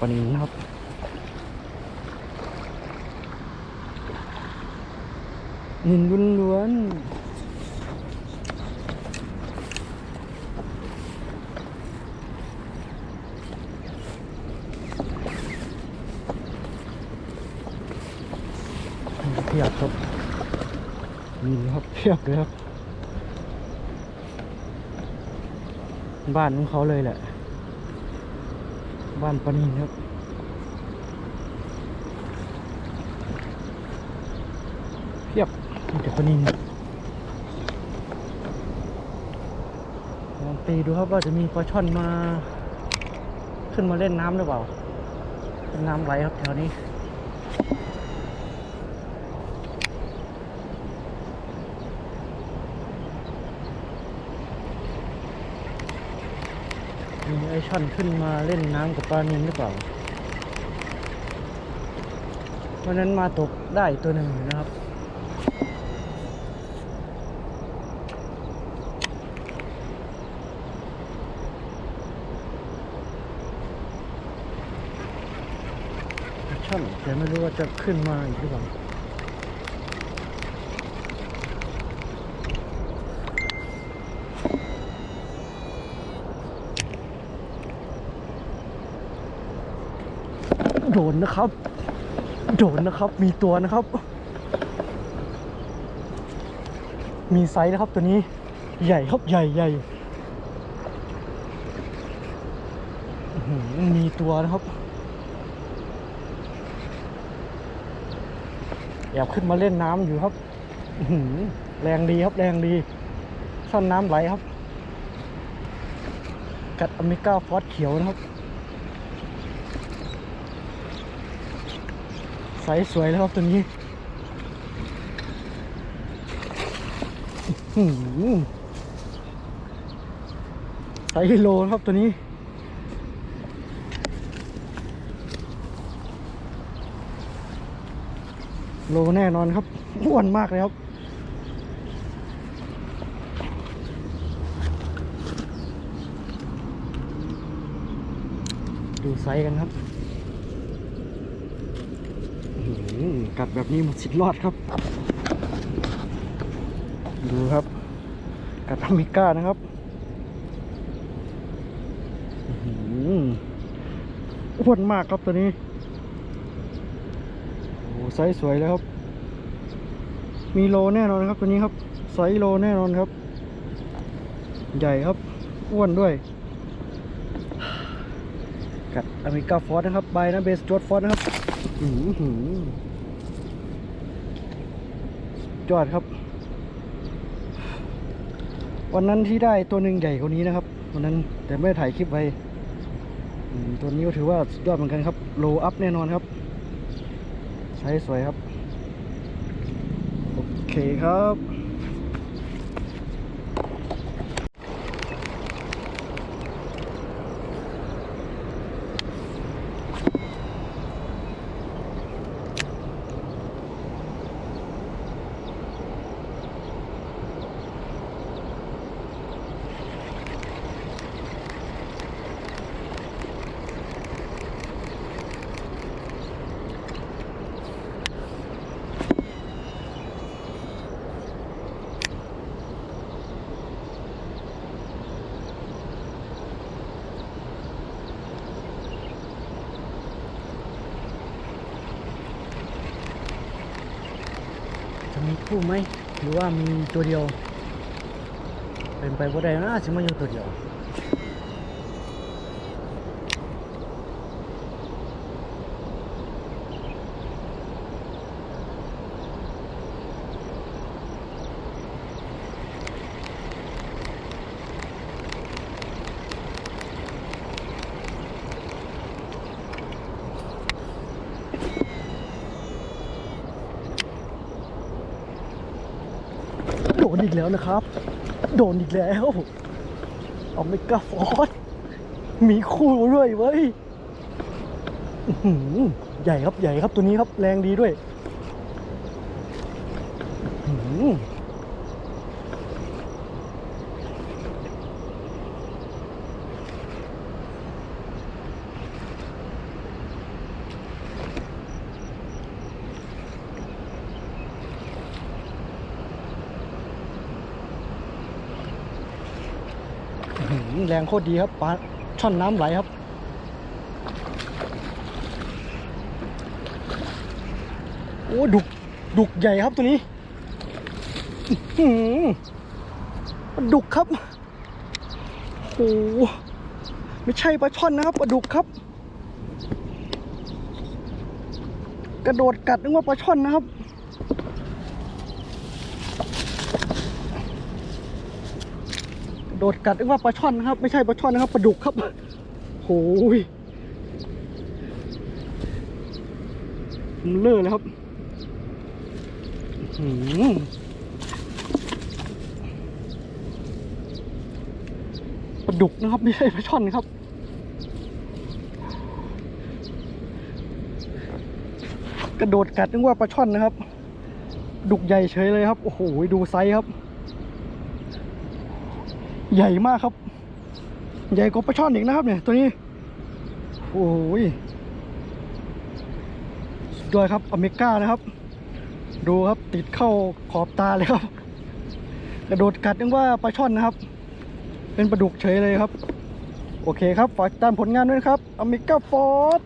ปลานินนะครับนินล้วนๆเพียบครับนินครับเพียบเลยครับ บ้านของเขาเลยแหละ บ้านปานินครับเพียบมีแต่ปานินลองตีดูครับว่าจะมีปลาช่อนมา ขึ้นมาเล่นน้ำหรือเปล่าเป็นน้ำไหลครับแถวนี้ มีไอช่อนขึ้นมาเล่นน้ำกับปลานินหรือเปล่าวันนั้นมาตกได้ตัวหนึ่งนะครับช่อนแต่ไม่รู้ว่าจะขึ้นมาอีกหรือเปล่า ดนนะครับ โดนนะครับ มีตัวนะครับ มีไซส์นะครับตัวนี้ใหญ่ครับใหญ่ใหญ่มีตัวนะครับแอบขึ้นมาเล่นน้ำอยู่ครับแรงดีครับแรงดีช่อนน้ำไหลครับ กัดอเมริกาฟอสเขียวนะครับ ไซส์สวยแล้วครับตัวนี้ไซส์โลนะครับตัวนี้โลแน่นอนครับอ้วนมากเลยครับ ดูไซส์กันครับ อื้อหือ กัดแบบนี้หมดสิทธิ์รอดครับ ดูครับ กัดอเมริกานะครับอ้วนมากครับตัวนี้โอ้ไซส์สวยแล้วครับ มีโลแน่นอนครับตัวนี้ครับไซส์โลแน่นอนครับ ใหญ่ครับ อ้วนด้วย กัดอเมริกาฟอร์นะครับใบนะเบสจวดฟอร์นะครับ อื้อหือ ยอดครับ วันนั้นที่ได้ตัวหนึ่งใหญ่กว่านี้นะครับ วันนั้นแต่ไม่ได้ถ่ายคลิปไว้ตัวนี้ก็ถือว่าสุดยอดเหมือนกันครับ โลอัพแน่นอนครับ ใช้สวยครับ โอเคครับ มีคู่ไหมหรือว่ามีตัวเดียว เป็นไปบ่ได้นะสิมาอยู่ตัวเดียว อีกแล้วนะครับ โดนอีกแล้วเอาไมกาฟอสมีคู่ด้วยเว้ยใหญ่ครับใหญ่ครับตัวนี้ครับแรงดีด้วย แรงโคตรดีครับปลาช่อนน้ำไหลครับ โอ้ดุกดุกใหญ่ครับตัวนี้อื้อหือปลาดุกครับโอ้ไม่ใช่ปลาช่อนนะครับปลาดุกครับ กระโดดกัดนึกว่าปลาช่อนนะครับ กระ โดดกัดนึกว่าปลาช่อนนะครับ ไม่ใช่ปลาช่อนนะครับปลาดุกครับโอ้ยมันเลอะเลยครับอื้อหือปลาดุกนะครับ ไม่ใช่ปลาช่อนครับกระโดดกัดนึกว่าปลาช่อนนะครับ ดุกใหญ่เฉยเลยครับ โอ้โห ดูไซส์ครับ ใหญ่มากครับ ใหญ่กว่าปลาช่อนอีกนะครับ เนี่ย ตัวนี้ โอ้ยสุดยครับอเมริกานะครับ ดูครับติดเข้าขอบตาเลยครับ กระโดดกัดนึกว่าปลาช่อนนะครับ เป็นปลาดุกเฉยเลยครับ โอเคครับ ฝากติดตามผลงานด้วยครับอเมริกาฟอร์ด